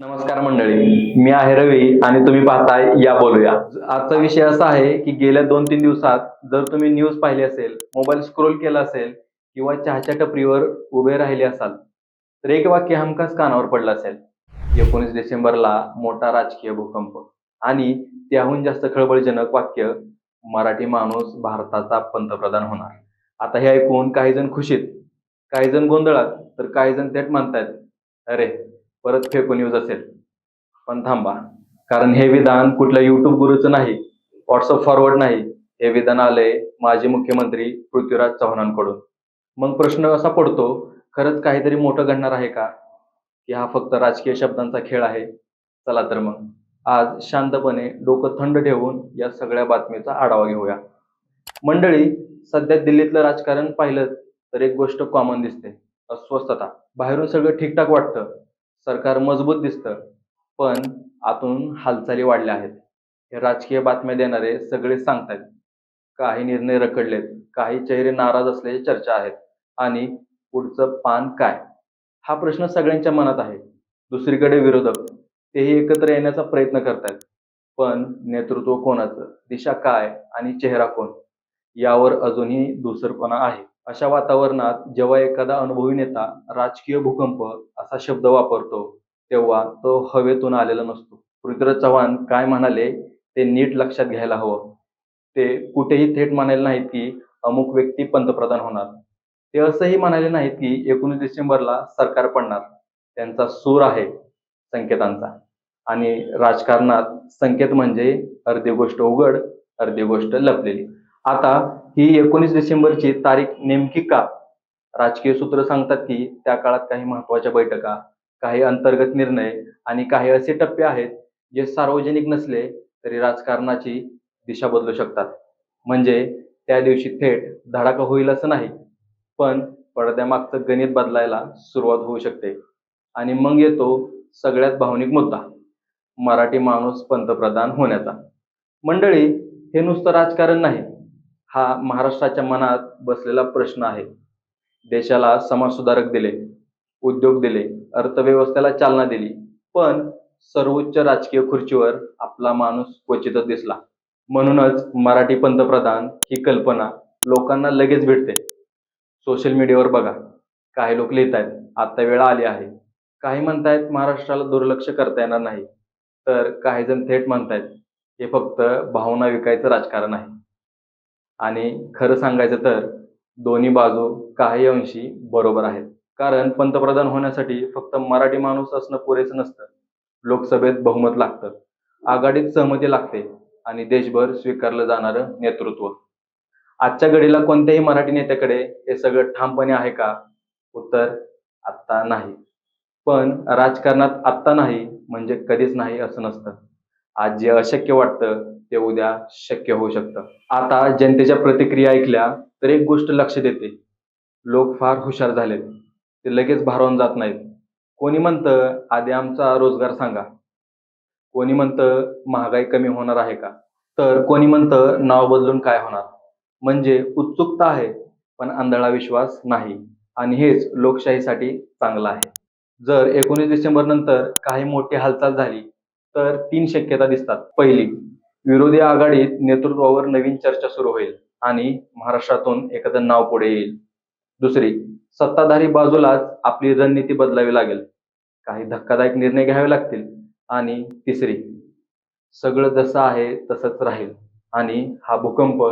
नमस्कार मंडळी मी आहे रवी आणि तुम्ही पाहताय या बोलूया. आजचा विषय असा आहे की गेल्या दोन तीन दिवसात जर तुम्ही न्यूज पाहिली असेल मोबाईल स्क्रोल केला असेल किंवा चहाच्या टपरीवर उभे राहिले असाल तर एक वाक्य हमखास कानावर पडलं असेल. एकोणीस डिसेंबरला मोठा राजकीय भूकंप आणि त्याहून जास्त खळबळजनक वाक्य मराठी माणूस भारताचा पंतप्रधान होणार. आता हे ऐकून काही जण खुशीत काही जण गोंधळात तर काही जण थेट म्हणतायत अरे परत फेकून न्यूज असेल. पण थांबा कारण हे विधान कुठल्या युट्यूब गुरुचं नाही व्हॉट्सअप फॉरवर्ड नाही. हे विधान आलंय माजी मुख्यमंत्री पृथ्वीराज चव्हाणांकडून. मग प्रश्न असा पडतो खरंच काहीतरी मोठं घडणार आहे का? की हा फक्त राजकीय शब्दांचा खेळ आहे? चला तर मग. आज शांतपणे डोकं थंड ठेवून या सगळ्या बातमीचा आढावा घेऊया. मंडळी सध्या दिल्लीतलं राजकारण पाहिलं तर एक गोष्ट कॉमन दिसते अस्वस्थता. बाहेरून सगळं ठीकठाक वाटतं सरकार मजबूत दिसतं पण आतून हालचाली वाढल्या आहेत. हे राजकीय बातम्या देणारे सगळे सांगतायत. काही निर्णय रखडलेत काही चेहरे नाराज असल्याची चर्चा आहेत. आणि पुढचं पान काय? हा प्रश्न सगळ्यांच्या मनात आहे. दुसरीकडे विरोधक तेही एकत्र येण्याचा प्रयत्न करतायत. पण नेतृत्व कोणाचं? दिशा काय? आणि चेहरा कोण? यावर अजूनही दुसरपणा आहे. अशा वातावरणात जेव्हा एखादा अनुभवी नेता राजकीय भूकंप असा शब्द वापरतो तेव्हा तो हवेतून आलेला नसतो. पृथ्वीराज चव्हाण काय म्हणाले ते नीट लक्षात घ्यायला हवं. ते कुठेही थेट म्हणाले नाहीत की अमुक व्यक्ती पंतप्रधान होणार. ते असंही म्हणाले नाहीत की एकोणीस डिसेंबरला सरकार पडणार. त्यांचा सूर आहे संकेतांचा. आणि राजकारणात संकेत म्हणजे अर्धी गोष्ट उघड अर्धी गोष्ट लपलेली. आता ही एकोणीस डिसेंबरची तारीख नेमकी का? राजकीय सूत्र सांगतात की त्या काळात काही महत्त्वाच्या बैठका काही अंतर्गत निर्णय आणि काही असे टप्पे आहेत जे सार्वजनिक नसले तरी राजकारणाची दिशा बदलू शकतात. म्हणजे त्या दिवशी थेट धडाका होईल असं नाही पण पडद्यामागचं गणित बदलायला सुरुवात होऊ शकते. आणि मग येतो सगळ्यात भावनिक मुद्दा मराठी माणूस पंतप्रधान होण्याचा. मंडळी हे नुसतं राजकारण नाही हा महाराष्ट्राच्या मनात बसलेला प्रश्न आहे. देशाला समाजसुधारक दिले उद्योग दिले अर्थव्यवस्थेला चालना दिली पण सर्वोच्च राजकीय खुर्चीवर आपला माणूस क्वचितच दिसला. म्हणूनच मराठी पंतप्रधान ही कल्पना लोकांना लगेच भेटते. सोशल मीडियावर बघा काही लोक लिहित आहेत आता वेळ आली आहे. काही म्हणतायत महाराष्ट्राला दुर्लक्ष करता येणार नाही. तर काही जण थेट म्हणतायत हे फक्त भावना विकायचं राजकारण आहे. आणि खरं सांगायचं तर दोन्ही बाजू काही अंशी बरोबर आहेत. कारण पंतप्रधान होण्यासाठी फक्त मराठी माणूस असणं पुरेसं नसतं. लोकसभेत बहुमत लागतं. आघाडीत सहमती लागते आणि देशभर स्वीकारलं जाणारं नेतृत्व. आजच्या घडीला कोणत्याही मराठी नेत्याकडे हे सगळं ठामपणे आहे का? उत्तर आत्ता नाही. पण राजकारणात आत्ता नाही म्हणजे कधीच नाही असं नसतं. आज जे अशक्य वाटतं ते उद्या शक्य होऊ शकतं. आता जनतेच्या प्रतिक्रिया ऐकल्या तर एक गोष्ट लक्षात येते लोक फार हुशार झालेत. ते लगेच भारावून जात नाहीत. कोणी म्हणतं आधी आमचा रोजगार सांगा. कोणी म्हणतं महागाई कमी होणार आहे का? तर कोणी म्हणतं नाव बदलून काय होणार? म्हणजे उत्सुकता आहे पण आंधळा विश्वास नाही. आणि हेच लोकशाहीसाठी चांगलं आहे. जर एकोणीस डिसेंबर नंतर काही मोठी हालचाल झाली तर तीन शक्यता दिसतात. पहिली विरोधी आघाडीत नेतृत्वावर नवीन चर्चा सुरू होईल आणि महाराष्ट्रातून एखादं नाव पुढे येईल. दुसरी सत्ताधारी बाजूलाच आपली रणनीती बदलावी लागेल. काही धक्कादायक निर्णय घ्यावे लागतील. आणि तिसरी सगळं जसं आहे तसंच राहील आणि हा भूकंप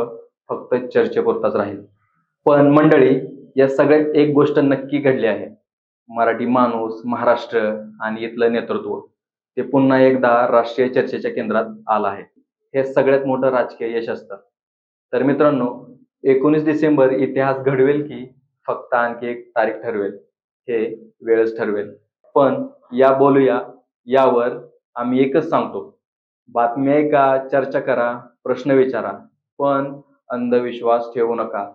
फक्त चर्चेपुरताच राहील. पण मंडळी या सगळ्यात एक गोष्ट नक्की घडली आहे. मराठी माणूस महाराष्ट्र आणि इथलं नेतृत्व. ते पुन्हा एकदा राष्ट्रीय चर्चेच्या केंद्रात आलं आहे. हे सगळ्यात मोठं राजकीय यश असतं. तर मित्रांनो एकोणीस डिसेंबर इतिहास घडवेल की फक्त आणखी एक तारीख ठरवेल? हे वेळच ठरवेल. पण या बोलूया यावर आम्ही एकच सांगतो. बातमी ऐका चर्चा करा प्रश्न विचारा पण अंधविश्वास ठेवू नका.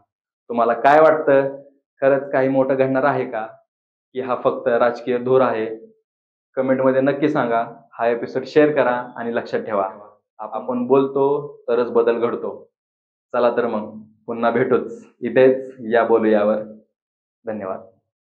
तुम्हाला काय वाटतं? खरंच काही मोठं घडणार आहे का? की हा फक्त राजकीय धूर आहे? कमेंटमध्ये नक्की सांगा. हा एपिसोड शेअर करा आणि लक्षात ठेवा. आपण बोलतो तरच बदल घडतो. चला तर मग पुन्हा भेटूच. इथेच या बोलूयावर धन्यवाद.